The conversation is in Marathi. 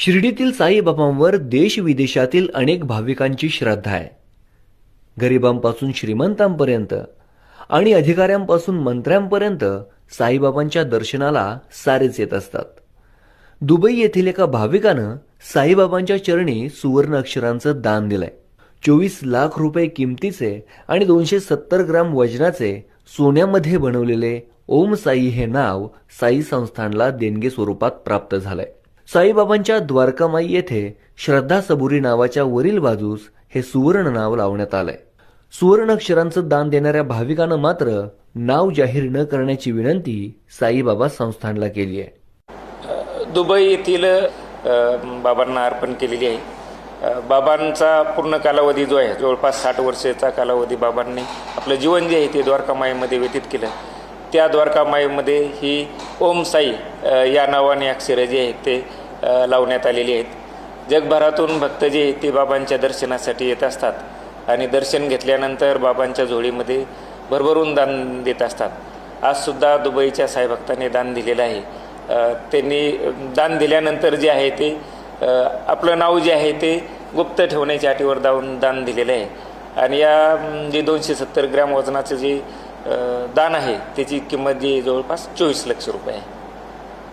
शिर्डीतील साईबाबांवर देश विदेशातील अनेक भाविकांची श्रद्धा आहे. गरिबांपासून श्रीमंतांपर्यंत आणि अधिकाऱ्यांपासून मंत्र्यांपर्यंत साईबाबांच्या दर्शनाला सारेच येत असतात. दुबई येथील एका भाविकानं साईबाबांच्या चरणी सुवर्ण अक्षरांचं दान दिलंय. चोवीस लाख रुपये किमतीचे आणि दोनशे सत्तर ग्राम वजनाचे सोन्यामध्ये बनवलेले ओम साई हे नाव साई संस्थानला देणगी स्वरूपात प्राप्त झालंय. साईबाबांच्या द्वारकामाई येथे श्रद्धा सबुरी नावाच्या वरील बाजूस हे सुवर्ण नाव लावण्यात आलंय. सुवर्ण अक्षरांचं दान देणाऱ्या भाविकानं मात्र नाव जाहीर न करण्याची विनंती साईबाबा संस्थानला केली आहे. दुबई येथील बाबांना अर्पण केलेली आहे. बाबांचा पूर्ण कालावधी जो आहे जवळपास साठ वर्षाचा कालावधी बाबांनी आपलं जीवन जे आहे ते द्वारकामाईमध्ये व्यतीत केलं. त्या द्वारकामाईमध्ये ही ओम साई या नावाने अक्षरं जे आहेत ते लावण्यात आलेली आहेत. जगभरातून भक्त जे आहेत ते बाबांच्या दर्शनासाठी येत असतात आणि दर्शन घेतल्यानंतर बाबांच्या झोळीमध्ये भरभरून दान देत असतात. आजसुद्धा दुबईच्या साईभक्तांनी दान दिलेलं आहे. त्यांनी दान दिल्यानंतर जे आहे ते आपलं नाव जे आहे ते गुप्त ठेवण्याच्या अटीवर दावून दान दिलेलं आहे. आणि या जे दोनशे सत्तर ग्रॅम वजनाचं जे दान आहे त्याची किंमत जी जवळपास चोवीस लक्ष रुपये आहे.